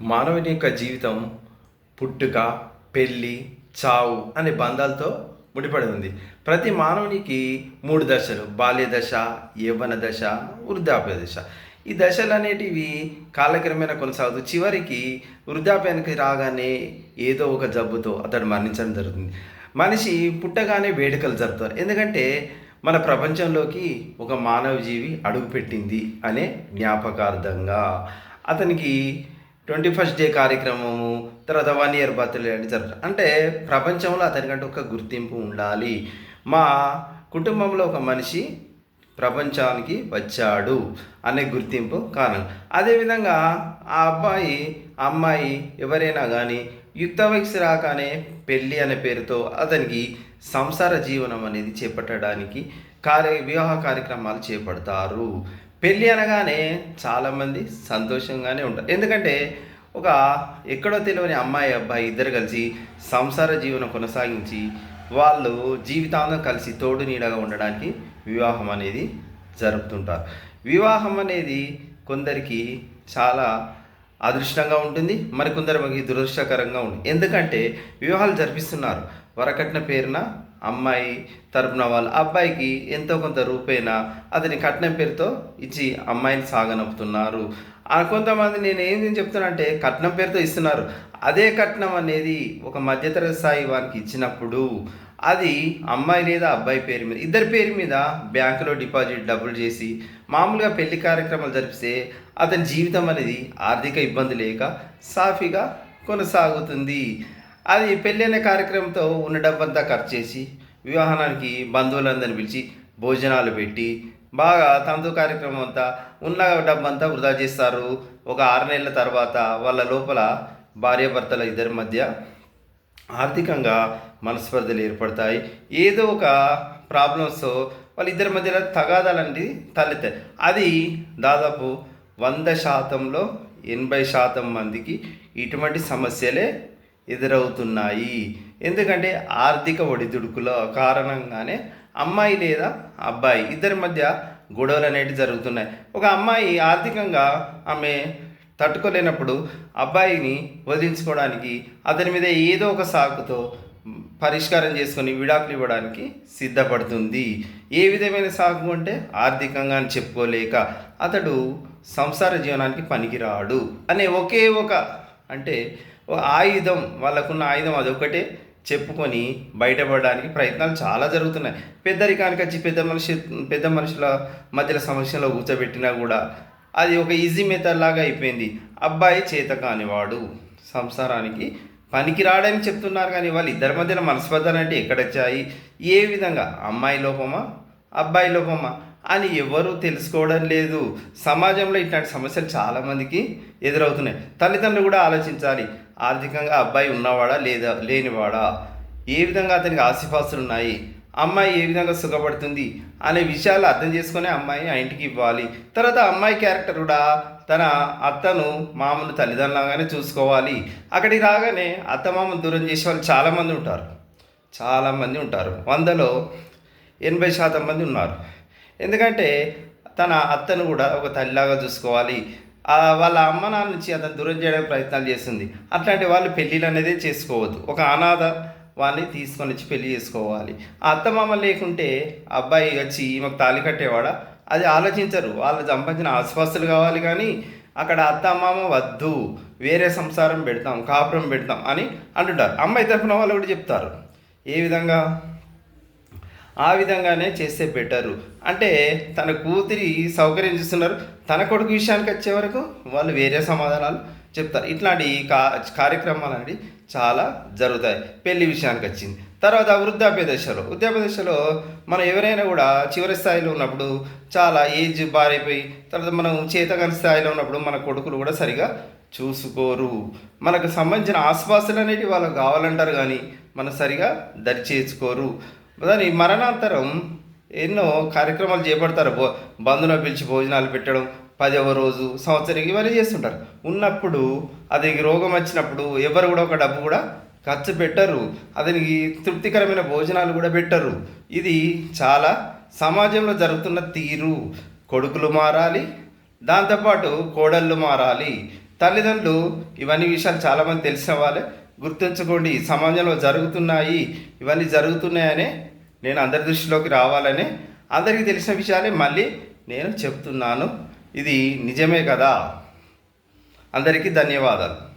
మానవుని యొక్క జీవితం పుట్టుక పెళ్ళి చావు అనే బంధాలతో ముడిపడి ఉంది ప్రతి మానవునికి మూడు దశలు. బాల్య దశ యవ్వన దశ వృద్ధాప్య దశ. ఈ దశలు అనేటివి కాలక్రమేణా కొనసాగుతూ చివరికి వృద్ధాప్యానికి రాగానే ఏదో ఒక జబ్బుతో అతడు మరణించడం జరుగుతుంది. మనిషి పుట్టగానే వేడుకలు జరుపుతారు. ఎందుకంటే మన ప్రపంచంలోకి ఒక మానవ జీవి అడుగుపెట్టింది అనే జ్ఞాపకార్థంగా అతనికి ట్వంటీ ఫస్ట్ డే కార్యక్రమము తర్వాత వన్ ఇయర్ బర్త్డే అని జరుగుతుంది అంటే ప్రపంచంలో అతనికంటే ఒక గుర్తింపు ఉండాలి. మా కుటుంబంలో ఒక మనిషి ప్రపంచానికి వచ్చాడు అనే గుర్తింపు కారణం. అదేవిధంగా ఆ అబ్బాయి అమ్మాయి ఎవరైనా కానీ యుక్త వయసు రాగానే పెళ్ళి అనే పేరుతో అతనికి సంసార జీవనం అనేది చేపట్టడానికి కార్య వివాహ కార్యక్రమాలు చేపడతారు. పెళ్ళి అనగానే చాలామంది సంతోషంగానే ఉంటారు. ఎందుకంటే ఒక ఎక్కడో తెలియని అమ్మాయి అబ్బాయి ఇద్దరు కలిసి సంసార జీవనం కొనసాగించి వాళ్ళు జీవితాంతం కలిసి తోడు నీడగా ఉండడానికి వివాహం అనేది జరుపుతుంటారు. వివాహం అనేది కొందరికి చాలా అదృష్టంగా ఉంటుంది మరికొందరికి దురదృష్టకరంగా ఉంటుంది. ఎందుకంటే వివాహాలు జరిపిస్తున్నారు. వరకట్న పేరున అమ్మాయి తరపున వాళ్ళు అబ్బాయికి ఎంతో కొంత రూపేనా అతని కట్నం పేరుతో ఇచ్చి అమ్మాయిని సాగనంపుతున్నారు కొంతమంది నేను ఏం చెప్తున్నానంటే కట్నం పేరుతో ఇస్తున్నారు. అదే కట్నం అనేది ఒక మధ్యతరగతి స్థాయి వారికి ఇచ్చినప్పుడు అది అమ్మాయి లేదా అబ్బాయి పేరు మీద ఇద్దరి పేరు మీద బ్యాంకులో డిపాజిట్ డబ్బులు చేసి మామూలుగా పెళ్ళి కార్యక్రమాలు జరిపిస్తే అతని జీవితం అనేది ఆర్థిక ఇబ్బంది లేక సాఫీగా కొనసాగుతుంది. అది పెళ్ళి అనే కార్యక్రమంతో ఉన్న డబ్బంతా ఖర్చు చేసి వివాహానికి బంధువులందరిని పిలిచి భోజనాలు పెట్టి బాగా తందు కార్యక్రమం అంతా ఉన్న డబ్బంతా వృధా చేస్తారు. ఒక ఆరు నెలల తర్వాత వాళ్ళ లోపల భార్యాభర్తల ఇద్దరి మధ్య ఆర్థికంగా మనస్పర్ధలు ఏర్పడతాయి. ఏదో ఒక ప్రాబ్లమ్స్ వాళ్ళిద్దరి మధ్యలో తగాదాలు తలెత్తాయి. అది దాదాపు వంద శాతంలో ఎనభై శాతం మందికి ఇటువంటి సమస్యలే ఎదురవుతున్నాయి. ఎందుకంటే ఆర్థిక ఒడిదుడుకుల కారణంగానే అమ్మాయి లేదా అబ్బాయి ఇద్దరి మధ్య గొడవలు అనేవి జరుగుతున్నాయి. ఒక అమ్మాయి ఆర్థికంగా ఆమె తట్టుకోలేనప్పుడు అబ్బాయిని వదిలించుకోవడానికి అతని మీద ఏదో ఒక సాకుతో పరిష్కారం చేసుకొని విడాకులు ఇవ్వడానికి సిద్ధపడుతుంది. ఏ విధమైన సాగు అంటే ఆర్థికంగా అని చెప్పుకోలేక అతడు సంసార జీవనానికి పనికిరాడు అనే ఒకే ఒక అంటే ఆయుధం వాళ్ళకున్న ఆయుధం అదొకటే చెప్పుకొని బయటపడడానికి ప్రయత్నాలు చాలా జరుగుతున్నాయి. పెద్దరికానికి వచ్చి పెద్ద మనిషి పెద్ద మనుషుల మధ్యలో సమస్యలో కూర్చోబెట్టినా కూడా అది ఒక ఈజీ మెథడ్ లాగా అయిపోయింది. అబ్బాయి చేత కానివాడు సంసారానికి పనికి రాడని చెప్తున్నారు కానీ వాళ్ళు ఇద్దరి మధ్యన మనస్పర్ధలు అంటే ఎక్కడొచ్చాయి? ఏ విధంగా? అమ్మాయి లోపమా? అబ్బాయి లోపమా? అని ఎవరు తెలుసుకోవడం లేదు. సమాజంలో ఇట్లాంటి సమస్యలు చాలామందికి ఎదురవుతున్నాయి. తల్లిదండ్రులు కూడా ఆలోచించాలి. ఆర్థికంగా అబ్బాయి ఉన్నవాడా లేదా లేనివాడా? ఏ విధంగా అతనికి ఆస్తిపాస్తులు ఉన్నాయి? అమ్మాయి ఏ విధంగా సుఖపడుతుంది అనే విషయాలు అర్థం చేసుకునే అమ్మాయి ఆ ఇంటికి ఇవ్వాలి. తర్వాత అమ్మాయి క్యారెక్టర్ కూడా తన అత్తను మామను తల్లిదండ్రులాగానే చూసుకోవాలి. అక్కడికి రాగానే అత్త మామను దూరం చేసే వాళ్ళు చాలామంది ఉంటారు. చాలామంది ఉంటారు. వందలో ఎనభై శాతం మంది ఉన్నారు. ఎందుకంటే తన అత్తను కూడా ఒక తల్లిలాగా చూసుకోవాలి. వాళ్ళ అమ్మ నాన్న నుంచి అతను దూరం చేయడానికి ప్రయత్నాలు చేస్తుంది. అట్లాంటి వాళ్ళు పెళ్ళిళ్ళు అనేది చేసుకోవద్దు. ఒక అనాథ వాళ్ళని తీసుకొని వచ్చి పెళ్ళి చేసుకోవాలి. ఆ అత్తమామ లేకుంటే అబ్బాయి వచ్చి ఈమెకు తాళి కట్టేవాడా? అది ఆలోచించరు. వాళ్ళు సంపాదించిన ఆస్పాస్తులు కావాలి కానీ అక్కడ అత్తమామ వద్దు. వేరే సంసారం పెడతాం కాపురం పెడతాం అని అంటుంటారు. అమ్మాయి తరఫున వాళ్ళు కూడా చెప్తారు. ఏ విధంగా? ఆ విధంగానే చేస్తే బెటరు. అంటే తన కూతురి సౌకర్యం చేస్తున్నారు. తన కొడుకు విషయానికి వచ్చే వరకు వాళ్ళు వేరే సమాధానాలు చెప్తారు. ఇట్లాంటి కా కార్యక్రమాలు అనేవి చాలా జరుగుతాయి. పెళ్ళి విషయానికి వచ్చింది. తర్వాత వృద్ధాప్య దశలో వృద్ధాప్య దశలో మనం ఎవరైనా కూడా చివరి స్థాయిలో ఉన్నప్పుడు చాలా ఏజ్ బారైపోయి తర్వాత మనం చేతగాని స్థాయిలో ఉన్నప్పుడు మన కొడుకులు కూడా సరిగా చూసుకోరు. మనకు సంబంధించిన ఆస్పాస్తులు అనేటివి వాళ్ళకి కావాలంటారు కానీ మనం సరిగా దరిచేసుకోరు దాని మరణాంతరం ఎన్నో కార్యక్రమాలు చేపడతారు. బో బంధువులు పిలిచి భోజనాలు పెట్టడం పదవ రోజు సంవత్సరం ఇవన్నీ చేస్తుంటారు. ఉన్నప్పుడు అది రోగం వచ్చినప్పుడు ఎవరు కూడా ఒక డబ్బు కూడా ఖర్చు పెట్టరు. అతనికి తృప్తికరమైన భోజనాలు కూడా పెట్టరు. ఇది చాలా సమాజంలో జరుగుతున్న తీరు. కొడుకులు మారాలి దాంతోపాటు కోడళ్ళు మారాలి. తల్లిదండ్రులు ఇవన్నీ విషయాలు చాలామంది తెలిసిన వాళ్ళే. గుర్తుంచుకోండి సమాజంలో జరుగుతున్నాయి ఇవన్నీ జరుగుతున్నాయని నేను అందరి దృష్టిలోకి రావాలని అందరికీ తెలిసిన విషయాలే మళ్ళీ నేను చెప్తున్నాను. ఇది నిజమే కదా? అందరికీ ధన్యవాదాలు.